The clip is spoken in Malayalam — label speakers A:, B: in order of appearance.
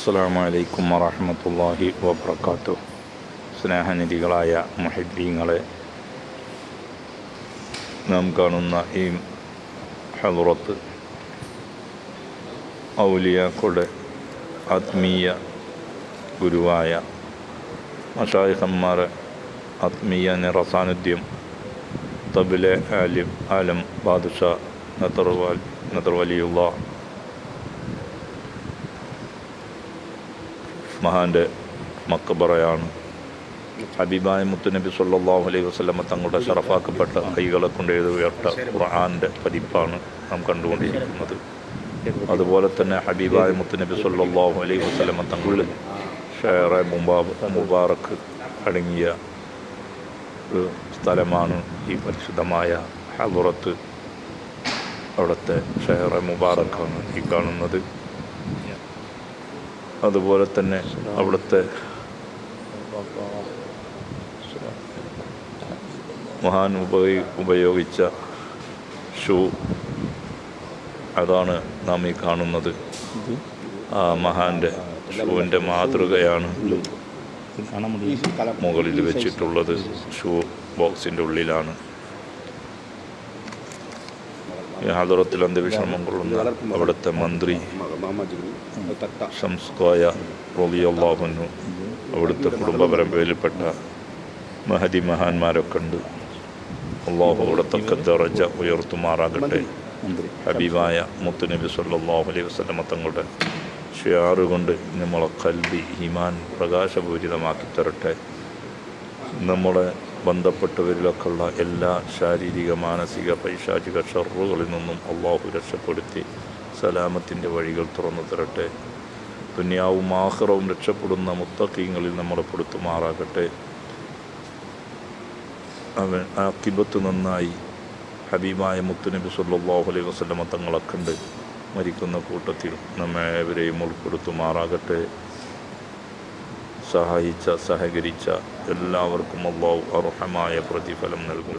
A: അസ്സാം വലൈക്കും വറഹമത്തല്ലാഹി വബർക്കാത്തു സ്നേഹനിധികളായ മുഹദ്ദീങ്ങളെ നാം കാണുന്ന ഈ ഹലുറത്ത് ഔലിയാക്കളുടെ ആത്മീയ ഗുരുവായ മഷായിഹന്മാരെ ആത്മീയ നിറസാന്നിധ്യം തബിലെ ആലിം ആലം ബാദുഷ നത്തർവാൽ നത്തർവലിയുള്ള മഹാന്റെ മക്കബറയാണ് ഹബീബായ മുത്തുനബി സല്ലാഹു അലൈഹി വസ്ലമ തങ്ങളുടെ ഷറഫാക്കപ്പെട്ട കൈകളെ കൊണ്ട് എഴുതി ഉയർത്ത ഖുർആാന്റെ പതിപ്പാണ് നാം കണ്ടുകൊണ്ടിരിക്കുന്നത്. അതുപോലെ തന്നെ ഹബീബായ മുത്തുനബി സല്ലാഹു അലൈഹി വസ്ലമ തങ്ങളിൽ ഷെയറെ മുബാബ് മുബാറക്ക് അടങ്ങിയ ഒരു സ്ഥലമാണ് ഈ പരിശുദ്ധമായ ഹബുറത്ത്. അവിടുത്തെ ഷെയറെ മുബാറക്കാണ് ഈ കാണുന്നത്. അതുപോലെ തന്നെ അവിടുത്തെ മഹാൻ ഉപയോഗി ഉപയോഗിച്ച ഷൂ. അതാണ് നാം ഈ കാണുന്നത്. ആ മഹാന്റെ ഷൂവിന്റെ മാതൃകയാണ് മുകളിൽ വെച്ചിട്ടുള്ളത്. ഷൂ ബോക്സിന്റെ ഉള്ളിലാണ്. ഹാദറത്തിൽ അന്ത്യവിശ്രമം കൊള്ളുന്ന അവിടുത്തെ മന്ത്രി ഷംസ്കോയ റളിയല്ലാഹുന്നു അവിടുത്തെ കുടുംബ പരമ്പരയിൽപ്പെട്ട മഹതി മഹാന്മാരൊക്കെ ഉണ്ട്. അള്ളാഹു അവിടുത്തെ ദറജ ഉയർത്തുമാറാകട്ടെ. ഹബീബായ മുത്തുനബി സല്ലാഹു അലൈഹി വസല്ലമ തങ്ങളുടെ ഷിയാറുകൊണ്ട് നമ്മളെ കൽബി ഹിമാൻ പ്രകാശപൂരിതമാക്കി തരട്ടെ. നമ്മളെ ബന്ധപ്പെട്ടവരിലൊക്കെ ഉള്ള എല്ലാ ശാരീരിക മാനസിക പൈശാചിക ഷറുകളിൽ നിന്നും അള്ളാഹു രക്ഷപ്പെടുത്തി സലാമത്തിന്റെ വഴികൾ തുറന്നു തരട്ടെ. ദുനിയാവും ആഹ്റവും രക്ഷപ്പെടുന്ന മുത്തക്കീങ്ങളിൽ നമ്മളെ പെടുത്തുമാറാകട്ടെ അവൻ ആ കിബത്ത് നന്നായി ഹബീബായ മുത്തുനബി സുല്ലാഹു അലൈഹി വസല്ലമ തങ്ങളെ കണ്ട് മരിക്കുന്ന കൂട്ടത്തിൽ നമ്മെ ഏവരെയും ഉൾപ്പെടുത്തുമാറാകട്ടെ. സഹായിച്ച സഹകരിച്ച എല്ലാവർക്കും അള്ളാഹു അർഹമായ പ്രതിഫലം നൽകും.